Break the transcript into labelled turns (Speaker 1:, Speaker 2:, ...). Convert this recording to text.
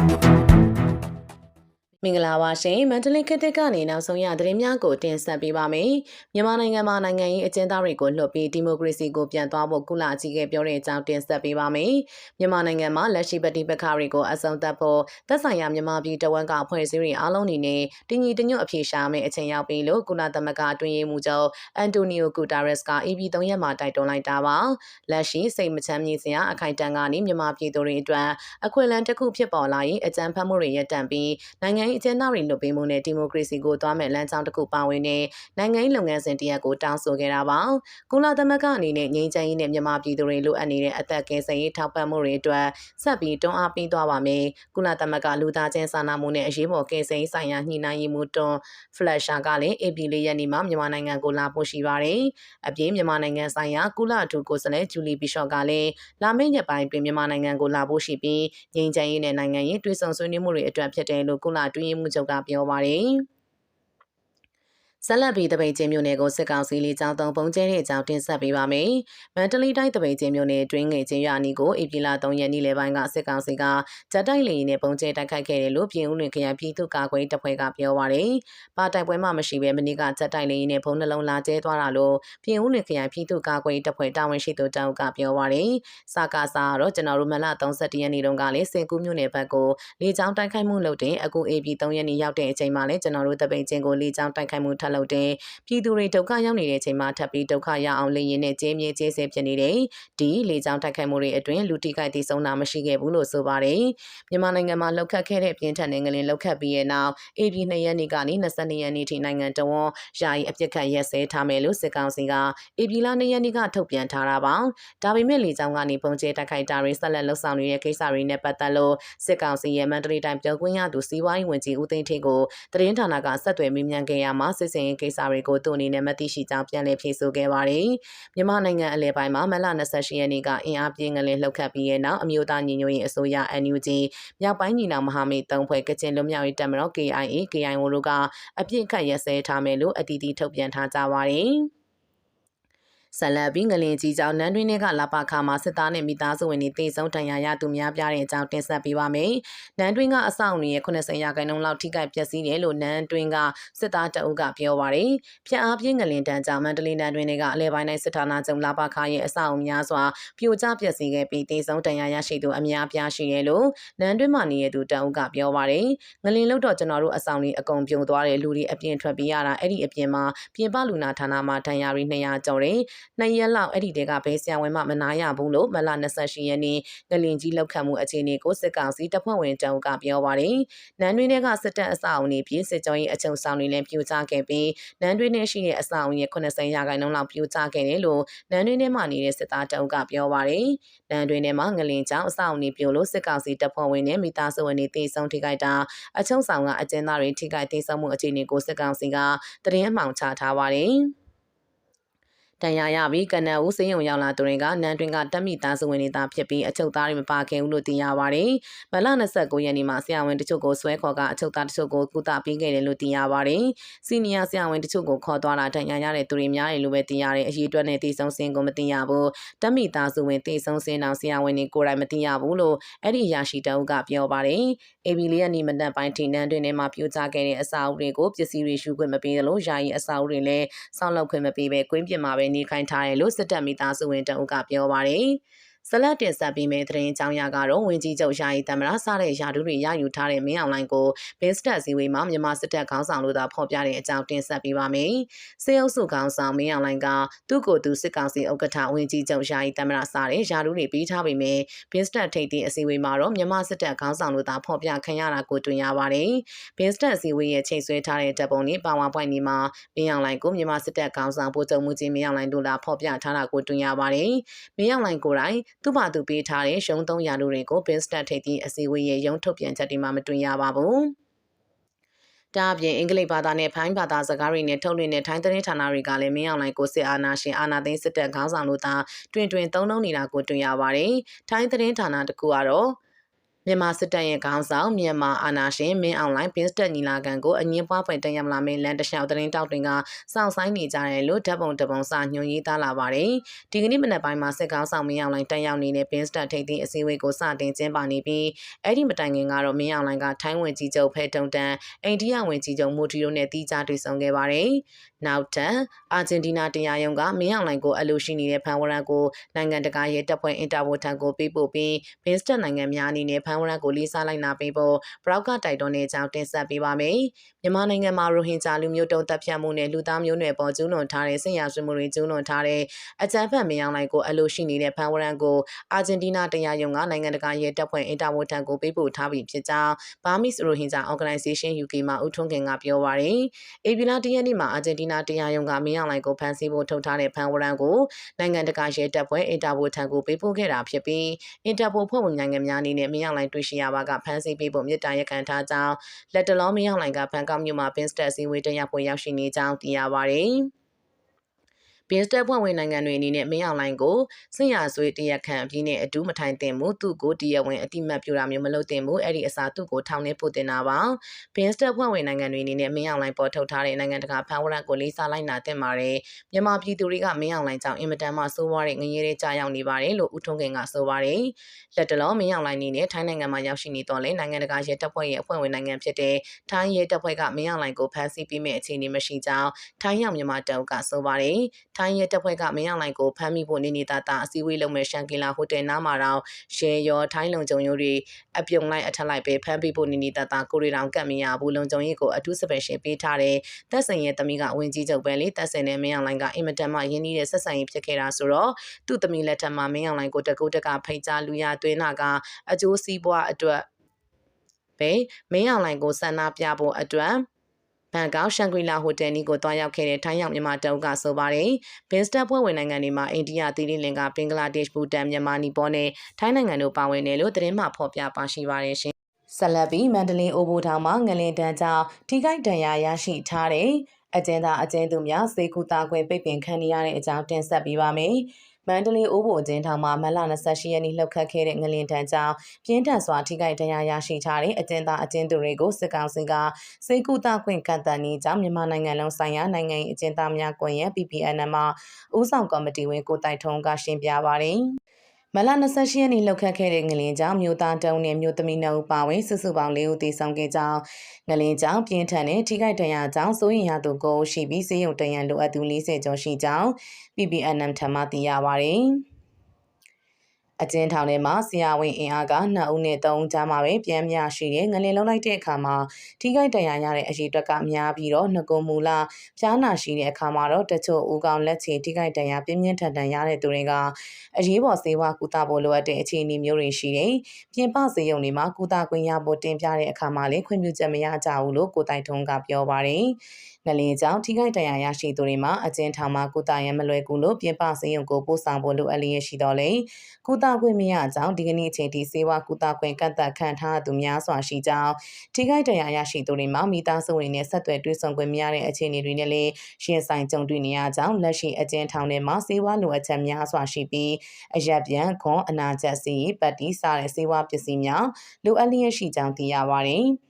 Speaker 1: Thank you. မင်္ဂလာပါရှင်မန္တလေးခေတ်သစ်ကနေနောက်ဆုံးရသတင်းများကိုတင်ဆက်ပေးပါမယ်မြန်မာနိုင်ငံမှာနိုင်ငံရေးအကျဉ်းသားတွေကိုလွှတ်ပြီးဒီမိုကရေစီကိုပြန်သွားဖို့ကုလအကြီးအကဲပြောတဲ့အကြောင်းတင်ဆက်ပေးပါမယ်မြန်မာနိုင်ငံမှာလက်ရှိပဋိပက္ခတွေကိုအဆုံးသတ်ဖို့သက်ဆိုင်ရာမြန်မာပြည်တဝန်ကအဖွဲ့အစည်းတွေအားလုံးအနေနဲ့တညီတညွတ်အပြေရှာမယ့်အချိန်ရောက်ပြီလို့ကုလသမဂ္ဂအတွင်းရေးမှူးချုပ်အန်တိုနီယိုဂူတာရက်စ်က EP 3 ရက်မှာတိုက်တွန်းလိုက်တာပါလက်ရှိစိတ်မချမ်းမြေစရာအခိုင်အတန့်ကနေမြန်မာပြည်သူတွေအတွက်အခွင့်အလမ်းတစ်ခုဖြစ်ပေါ်လာရင်အကြမ်းဖက်မှုတွေရပ်တန့်ပြီးနိုင်ငံရေးအကျဉ်းသားတွေလွတ်ပေးမှုနဲ့ဒီမိုကရေစီကိုသွားမဲ့လမ်းကြောင်းတစ်ခုပါဝင်တဲ့နိုင်ငံရေးလုပ်ငန်းစဉ်တရက်ကိုတောင်းဆိုခဲ့တာပါ။ကုလသမဂ္ဂအနေနဲ့ငြိမ်းချမ်းရေးနဲ့မြန်မာပြည်သူတွေလိုအပ်နေတဲ့အသက်ကယ်ဆယ်ရေးထောက်ပံ့မှုတွေအတွက်ဆက်ပြီးတွန်းအားပေးသွားပါမယ်။ကုလသမဂ္ဂလူသားချင်းစာနာမှုနဲ့အရေးပေါ်ကယ်ဆယ်ရေးဆိုင်ရာညှိနှိုင်းရေးမှူးတွန်ဖလက်ရှာကလည်း AP လေးရက်နေ့မှာမြန်မာနိုင်ငံကိုလာဖို့ရှိပါတယ်။အပြင်မြန်မာနိုင်ငံဆိုင်ရာကုလအထူးကိုယ်စားလှယ်ဂျူလီဘီရှော့ကလည်းလာမယ့်ရက်ပိုင်းတွင်မြန်မာနိုင်ငံကိုလာဖို့ရှိပြီးငြိမ်းချမ်းရေးနဲ့နိုင်ငံရေးတွဲဆောင်ဆွေးနွေးမှုတွေအတွက်ဖြစ်တယ်လို့ကုလတွင်းရေးမှူးချုပ်ကပြောပါတယ်။ ဆက်လက်ပြီးတပိတ်ချင်းမြို့နယ်ကိုစစ်ကောင်စီလေးကြောင်းသုံးပုံကျဲတဲ့အကြောင်းတင်ဆက်ပေးပါမယ်။မန္တလေးတိုင်းတပိတ်ချင်းမြို့နယ်တွင်းငယ်ချင်းရွာနီကိုဧပြီလ3ရက်နေ့လယ်ပိုင်းကစစ်ကောင်စီကဂျက်တိုက်လေယာဉ်နဲ့ပုံကျဲတိုက်ခိုက်ခဲ့တယ်လို့ပြည်ဦးလွင်ခရိုင်ပြည်သူ့ကာကွယ်တပ်ဖွဲ့ကပြောပါရယ်။ပါတိုက်ပွဲမှမရှိဘဲမနေ့ကဂျက်တိုက်လေယာဉ်နဲ့ဘုံနှလုံးလာကျဲသွားတာလို့ပြည်ဦးလွင်ခရိုင်ပြည်သူ့ကာကွယ်တပ်ဖွဲ့တာဝန်ရှိသူတောက်ကပြောပါရယ်။စကားစားတော့ကျွန်တော်တို့မလ31ရက်နေ့တုန်းကလည်းစင်ကူးမြို့နယ်ဘက်ကိုလေကြောင်းတိုက်ခိုက်မှုလုပ်တဲ့အခု AB 3ရက်နေ့ရောက်တဲ့အချိန်မှာလည်းကျွန်တော်တို့တပိတ်ချင်းကိုလေကြောင်းတိုက်ခိုက်မှုထပ်လုပ်တဲ့ပြည်သူတွေဒုက္ခရောက်နေတဲ့အချိန်မှာထပ်ပြီးဒုက္ခရအောင်လေရင်နဲ့ကျင်းမြေကျင်းဆဲဖြစ်နေတယ်ဒီလေကြောင်းတိုက်ခိုက်မှုတွေအတွင်းလူတိကိုက်တိဆုံးတာမရှိခဲ့ဘူးလို့ဆိုပါတယ်မြန်မာနိုင်ငံမှာလှုပ်ခတ်ခဲ့တဲ့ပြင်းထန်တဲ့ငလင်လှုပ်ခတ်ပြီးရဲ့နောက် AB 2ရက်နေ့ကနေ22ရက်နေ့ထိနိုင်ငံတော်ဝန်ယာယီအပြစ်ခတ်ရက်စဲထားမယ်လို့စစ်ကောင်စီက AB လ2ရက်နေ့ကထုတ်ပြန်ထားတာပါဒါပေမဲ့လေကြောင်းကနေပုံကျဲတိုက်ခိုက်တာတွေဆက်လက်လှုပ်ဆောင်နေတဲ့ကိစ္စတွေနဲ့ပတ်သက်လို့စစ်ကောင်စီရဲ့မန္တလေးတိုင်းပြောခွင့်ရသူစီဝိုင်းဝင်ကြီးဦးသိန်းထေးကိုသတင်းဌာနကဆက်သွယ်မေးမြန်းခဲ့ရမှာစစ်စင်ရေးကိစ္စတွေကိုသူအနေနဲ့မသိရှိကြောင်းပြန်လည်ဖြေဆိုခဲ့ပါတယ်။မြန်မာနိုင်ငံအလဲပိုင်းမှာမလ28ရက်နေ့ကအင်အားပြင်းငလင်လှုပ်ခတ်ပြီးတဲ့နောက်အမျိုးသားညီညွတ်ရေးအစိုးရ NUG မြောက်ပိုင်းညီနောင်မဟာမိတ်သုံးဖွဲ့ကချင်လွတ်မြောက်ရေးတပ်မတော် KIA KIO တို့ကအပြစ်ခတ်ရစဲထားမယ်လို့အတီးတီထုတ်ပြန်ထားကြပါတယ်။ ဆက်လက်ပြီးငလင်ကြီးကြောင့်နန်းတွင်းတွေကလာပါခါမှာစစ်သားနဲ့မိသားစုဝင်တွေတေဆုံးတန်ရာရသူများပြတဲ့အကြောင်းတင်ဆက်ပေးပါမယ်။နန်းတွင်းကအဆောက်အဦရဲ့80ရာခိုင်နှုန်းလောက်ထိခိုက်ပျက်စီးတယ်လို့နန်းတွင်းကစစ်သားတအုပ်ကပြောပါရယ်။ဖျက်အားပြင်းငလင်တန်းကြောင့်မန္တလေးနန်းတွင်းတွေကအလဲပိုင်းတိုင်းစစ်ဌာနချုပ်လာပါခါရဲ့အဆောက်အဦများစွာပြိုကျပျက်စီးခဲ့ပြီးတေဆုံးတန်ရာရရှိသူအများပြားရှိတယ်လို့နန်းတွင်းမှာနေတဲ့သူတအုပ်ကပြောပါရယ်။ငလင်လို့တော့ကျွန်တော်တို့အဆောင်တွေအကုန်ပြုံသွားတယ်လူတွေအပြင်ထွက်ပြီးရတာအဲ့ဒီအပြင်မှာပြင်ပလူနာဌာနမှာတန်ရာရီ200ကျော်တယ်။နှစ်ရက်လောက်အဲ့ဒီတဲကဘဲဆရာဝန်မှမနာရဘူးလို့မလ28ရက်နေ့ငလင်ကြီးလောက်ခတ်မှုအခြေအနေကိုစစ်ကောင်စီတပ်ဖွဲ့ဝင်တအုပ်ကပြောပါတယ်။နန်းတွင်းတွေကစစ်တပ်အဆောက်အုံတွေပြည်စစ်ကြောရေးအချုပ်ဆောင်တွေလည်းပြိုကျခဲ့ပြီးနန်းတွင်းနဲ့ရှိတဲ့အဆောက်အုံရဲ့80ရာခိုင်နှုန်းလောက်ပြိုကျခဲ့တယ်လို့နန်းတွင်းထဲမှာနေတဲ့စစ်သားတအုပ်ကပြောပါတယ်။နန်းတွင်းထဲမှာငလင်ကြောင့်အဆောက်အုံတွေပြိုလို့စစ်ကောင်စီတပ်ဖွဲ့ဝင်နဲ့မိသားစုဝင်တွေတေဆုံးထိခိုက်တာအချုပ်ဆောင်ကအကျဉ်းသားတွေထိခိုက်တေဆုံးမှုအခြေအနေကိုစစ်ကောင်စီကသတင်းအမှောင်ချထားပါတယ်။ တန်ရာရပြီးကနအူးစင်းုံရောက်လာသူတွေကနန်းတွင်ကတက်မိသားစုဝင်တွေသာဖြစ်ပြီးအချုပ်သားတွေမပါခင်ဘူးလို့သိရပါတယ်။မလ29ရက်နေ့မှာဆရာဝန်တချို့ကိုဆွဲခေါ်ကအချုပ်သားတချို့ကိုကုသပေးခဲ့တယ်လို့သိရပါတယ်။စီနီယာဆရာဝန်တချို့ကိုခေါ်သွားတာတန်ရာရတဲ့သူတွေများတယ်လို့ပဲသိရတယ်။အရေးအတွက်နဲ့တည်ဆုံးစင်းကိုမသိရဘူး။တက်မိသားစုဝင်တည်ဆုံးစင်းအောင်ဆရာဝန်တွေကိုယ်တိုင်မသိရဘူးလို့အဲ့ဒီရာရှိတအုပ်ကပြောပါတယ်။ AB လေးရက်နေ့မနက်ပိုင်းထိနန်းတွင်ထဲမှာပြိုကျခဲ့တဲ့အစာအုပ်တွေကိုပစ္စည်းတွေရှုခွင့်မပေးသလိုယာယီအစာအုပ်တွေလည်းစောင့်လုပ်ခွင့်မပေးဘဲကွင်းပြင်မှာပဲနေခိုင်းထားတယ်လို့စစ်တပ်မိသားစုဝင်တအုပ်ကပြောပါတယ်။ ဇလတ်တင်ဆက်ပြီးမဲ့သတင်းကြောင်းရကတော့ဝင်ကြီးချုပ်ယာယီတမရစတဲ့ယာဒူးတွေရယူထားတဲ့မင်းအောင်လိုင်းကိုဘင်းစတက်စီဝေးမှာမြန်မာစစ်တပ်ခေါင်းဆောင်လို့သာဖော်ပြတဲ့အကြောင်းတင်ဆက်ပေးပါမယ်။စေအုပ်စုခေါင်းဆောင်မင်းအောင်လိုင်းကသူ့ကိုယ်သူစစ်ကောင်စီဥက္ကဋ္ဌဝင်ကြီးချုပ်ယာယီတမရစတဲ့ယာဒူးတွေပြီးထားပေမဲ့ဘင်းစတက်ထိပ်သီးအစည်းအဝေးမှာတော့မြန်မာစစ်တပ်ခေါင်းဆောင်လို့သာဖော်ပြခံရတာကိုတွေ့ရပါတယ်။ဘင်းစတက်အစည်းအဝေးရဲ့ချိန်ဆွဲထားတဲ့တပ်ပုံတွေပါဝါပွိုင်ဒီမှာမင်းအောင်လိုင်းကိုမြန်မာစစ်တပ်ခေါင်းဆောင်ဗိုလ်ချုပ်မှုကြီးမင်းအောင်လိုင်းတို့လာဖော်ပြထားတာကိုတွေ့ရပါတယ်။မင်းအောင်လိုင်းကိုယ်တိုင်သူ့ဘာသူပေးထားတဲ့ရုံးသုံးရာတို့တွေကို Binstat ထိပ်သီးအစည်းအဝေးရဲ့ရုံးထုတ်ပြန်ချက်တွေမှာမတွေ့ရပါဘူး။ဒါအပြင်အင်္ဂလိပ်ဘာသာနဲ့ဖိုင်းဘာသာစကားတွေနဲ့ထုတ်လွှင့်တဲ့ထိုင်းသတင်းဌာနတွေကလည်းမင်းအောင်လှိုင်ကိုစစ်အာဏာရှင်အာဏာသိမ်းစစ်တပ်ခေါင်းဆောင်လို့သာတွင်တွင်သုံးလုံးနေတာကိုတွေ့ရပါတယ်။ထိုင်းသတင်းဌာနတကူကတော့ မြန်မာစစ်တပ်ရဲ့ခေါင်းဆောင်မြန်မာအာဏာရှင်မင်းအောင်လှိုင်ဘင်းစတက်ညီလာခံကိုအငင်းပွားဖွယ်တက်ရောက်လာမယ့်လန်တလျှောက်သတင်းတောက်တွေကစောင့်ဆိုင်နေကြတယ်လို့ဓာတ်ပုံတပုံစာညွှန်ရေးသားလာပါတယ်။ဒီကနေ့မနက်ပိုင်းမှာစစ်ကောင်ဆောင်မင်းအောင်လှိုင်တက်ရောက်နေတဲ့ဘင်းစတက်ထိပ်သီးအစည်းအဝေးကိုစတင်ကျင်းပနေပြီးအဲ့ဒီမတိုင်ခင်ကတော့မင်းအောင်လှိုင်ကထိုင်းဝင်ကြီးချုပ်ဖဲတုံတန်အိန္ဒိယဝင်ကြီးချုပ်မိုတီတို့နဲ့တီးခြားတွေ့ဆုံခဲ့ပါတယ်။ နောက်ထပ်အာဂျင်တီးနားတရားရုံးကမင်းအောင်လှိုင်ကိုအလိုရှိနေတဲ့ဖန်ဝရန်ကိုနိုင်ငံတကာရဲ့တပ်ဖွဲ့အင်တာပိုထံကိုပေးပို့ပြီးဘင်းစတက်နိုင်ငံများအနေနဲ့ဖန်ဝရန်ကိုလေးစားလိုက်နာပေးဖို့ဘရောက်ကတိုက်တွန်းတဲ့အကြောင်းတင်ဆက်ပေးပါမယ်။မြန်မာနိုင်ငံမှာရိုဟင်ဂျာလူမျိုးတုံးတပ်ဖြတ်မှုနဲ့လူသားမျိုးနွယ်ပေါ်ကျူးလွန်ထားတဲ့ဆင်ရဆွေးမှုတွေကျူးလွန်ထားတဲ့အကြမ်းဖက်မယောင်းလိုက်ကိုအလိုရှိနေတဲ့ဖန်ဝရန်ကိုအာဂျင်တီးနားတရားရုံးကနိုင်ငံတကာရဲ့တပ်ဖွဲ့အင်တာပိုထံကိုပေးပို့ထားပြီးဖြစ်ကြောင်းဘာမစ်ရိုဟင်ဂျာ Organization UK မှဦးထွန်းခင်ကပြောပါရယ်။အေဗီလာတရက်နေ့မှာအာဂျင်တီးနားတရားရုံးကမင်းအောင်လှိုင်ကိုဖမ်းဆီးဖို့ထုတ်ထားတဲ့ဖန်ဝရန်ကိုနိုင်ငံတကာရဲတပ်ဖွဲ့အင်တာပိုထံကိုပေးပို့ခဲ့တာဖြစ်ပြီးအင်တာပိုဖွဲ့ဝင်နိုင်ငံများအနေနဲ့မင်းအောင်လှိုင်တွေ့ရှိရပါကဖမ်းဆီးပေးဖို့မြစ်တာရက်ခံထားကြောင်းလက်တလုံးမင်းအောင်လှိုင်ကဘန်ကောက်မြို့မှာပင်စတက်စီဝေးတက်ရောက်ဖို့ရောက်ရှိနေကြောင်းသိရပါဗျ။ ဘင်းစတက်ဖွဲ့ဝင်နိုင်ငံတွေအနေနဲ့မင်းအောင်လိုင်းကိုစင်ရဆွေးတရက်ခံအပြီးနဲ့အတူမထိုင်တင်မှုသူ့ကိုတရက်ဝင်အတိမတ်ပြတာမျိုးမလုပ်တင်ဘူးအဲ့ဒီအစားသူ့ကိုထောင်နေပို့တင်တာပါဘင်းစတက်ဖွဲ့ဝင်နိုင်ငံတွေအနေနဲ့မင်းအောင်လိုင်းပေါ်ထုတ်ထားတဲ့နိုင်ငံတကာဖန်ဝရတ်ကိုလေးစားလိုက်နာတင်ပါတယ်မြန်မာပြည်သူတွေကမင်းအောင်လိုင်းကြောင့်အင်မတန်မှစိုးဝါးတဲ့ငရေတွေကြာရောက်နေပါတယ်လို့ဦးထွန်းခင်ကဆိုပါတယ်လက်တလုံးမင်းအောင်လိုင်းအနေနဲ့ထိုင်းနိုင်ငံမှာရောက်ရှိနေတော့လေနိုင်ငံတကာရဲတပ်ဖွဲ့ရဲ့အဖွဲ့ဝင်နိုင်ငံဖြစ်တဲ့ထိုင်းရဲတပ်ဖွဲ့ကမင်းအောင်လိုင်းကိုဖမ်းဆီးပြီးမဲ့အခြေအနေမရှိကြောင်းထိုင်းရောက်မြန်မာတပ်ကဆိုပါတယ်ထိုင်းရဲတပ်ဖွဲ့ကမင်းအောင်လှိုင်ကိုဖမ်းမိဖို့နေနေတာတာအစည်းအဝေးလုပ်မဲ့ရှန်ကီလာဟိုတယ်နားမှာတော့ရဲရောထိုင်းလုံခြုံရေးတွေအပြုံလိုက်အထက်လိုက်ပဲဖမ်းပြီးဖို့နေနေတာတာကိုရီတောင်ကတ်မရဘူးလုံခြုံရေးကိုအထူးစပယ်ရှင်ပေးထားတယ်တက်ဆင်ရဲ့တမီးကဝင်ကြီးချုပ်ပဲလေတက်ဆင်နဲ့မင်းအောင်လှိုင်ကအင်မတန်မှရင်းနှီးတဲ့ဆက်ဆံရေးဖြစ်ခဲ့တာဆိုတော့သူ့တမီးလက်ထက်မှာမင်းအောင်လှိုင်ကိုတကူတကဖိတ်ကြားလူရသွင်းတာကအကျိုးစီးပွားအတွက်ပဲမင်းအောင်လှိုင်ကိုဆန္ဒပြဖို့အတွက် ဘန်ကောက်ရှန်ဂရီလာဟိုတယ်နီကိုတွားရောက်ခဲ့တဲ့ထိုင်းရောက်မြန်မာတအုပ်ကဆိုပါတယ်ဘင်စတက်ဖွဲ့ဝင်နိုင်ငံတွေမှာအိန္ဒိယသီရိလင်္ကာဘင်္ဂလားဒေ့ရှ်ဘူတန်မြန်မာနီပေါ်နဲ့ထိုင်းနိုင်ငံတို့ပါဝင်တယ်လို့သတင်းမှဖော်ပြပါရှိပါတယ်ရှင်ဆက်လက်ပြီးမန္တလေးအိုဘိုထောင်မှာငလင်တန်းကြောင့်ထိခိုက်ဒဏ်ရာရရှိထားတဲ့အကျဉ်းသားအကျဉ်းသူများစေကူတာခွင့်ပိတ်ပင်ခံရတဲ့အကြောင်းတင်ဆက်ပေးပါမယ်။ မန္တလေးအိုးဘိုအကျဉ်းထောင်မှာမလ28ရက်နေ့လှုပ်ခတ်ခဲ့တဲ့ငလင်တန်းကြောင့်ပြင်းထန်စွာထိခိုက်ဒဏ်ရာရရှိထားတဲ့အကျဉ်းသားအကျဉ်းသူတွေကိုစစ်ကောင်စီကစေကူတာခွင့်ကန့်သတ်နေကြောင်းမြန်မာနိုင်ငံလုံးဆိုင်ရာနိုင်ငံရေးအကျဉ်းသားများကွန်ရက် PPN မှာဦးဆောင်ကော်မတီဝင်ကိုတိုက်ထုံးကရှင်းပြပါရယ် မလ28ရက်နေ့လှုပ်ခတ်ခဲ့တဲ့ငလင်ကြောင့်မြို့သားတုံးနဲ့မြို့သမီးနှုတ်ပါဝင်စုစုပေါင်း၄ဦးသေဆုံးခဲ့ကြောင်းငလင်ကြောင့်ပြင်းထန်တဲ့ထိခိုက်ဒဏ်ရာကြောင့်စိုးရင်ရသူကိုရှိပြီးစေယုံတရန်လိုအပ်သူ40ကျော်ရှိကြောင်း PPNM ထံမှသိရပါဗျ။ အကျဉ်းထောင်ထဲမှာဆရာဝန်အင်အားက2ဦးနဲ့3ဦးကြားမှာပဲပြန်မြရှိတဲ့ငလင်လုံးလိုက်တဲ့အခါမှာထိခိုက်ဒဏ်ရာရတဲ့အရေးအတွက်ကများပြီးတော့ငကုံမူလာဖျားနာရှိတဲ့အခါမှာတော့တချို့ဦးကောင်လက်ချေထိခိုက်ဒဏ်ရာပြင်းပြင်းထန်ထန်ရတဲ့သူတွေကအရေးပေါ်ဆေးဝါးကုသဖို့လိုအပ်တဲ့အခြေအနေမျိုးတွေရှိတယ်။ပြင်ပစေယုံတွေမှာကုသခွင့်ရဖို့တင်ပြတဲ့အခါမှာလည်းခွင့်ပြုချက်မရကြဘူးလို့ကိုတိုင်ထုံးကပြောပါတယ်။ငလင်ကြောင့်ထိခိုက်ဒဏ်ရာရရှိသူတွေမှာအကျဉ်းထောင်မှာကုသရန်မလွယ်ကူလို့ပြင်ပစေယုံကိုပို့ဆောင်ဖို့လိုအပ်လျက်ရှိတော့လေကုသခွင့်မရကြောင်းဒီကနေ့အချိန်ထိစေဝါကုသခွင့်ကန့်သတ်ခံထားသူများစွာရှိကြောင်းထိခိုက်ဒဏ်ရာရရှိသူတွေမှာမိသားစုဝင်နဲ့ဆက်သွယ်တွေ့ဆုံခွင့်မရတဲ့အခြေအနေတွေနဲ့လည်းရှင်းဆိုင်ကြုံတွေ့နေရကြောင်းလက်ရှိအကျဉ်းထောင်ထဲမှာစေဝါလိုအပ်ချက်များစွာရှိပြီးအရက်ပြန်ခွန်အနာချက်စီပတ်တီးစတဲ့စေဝါပစ္စည်းများလိုအပ်လျက်ရှိကြောင်းသိရပါတယ်။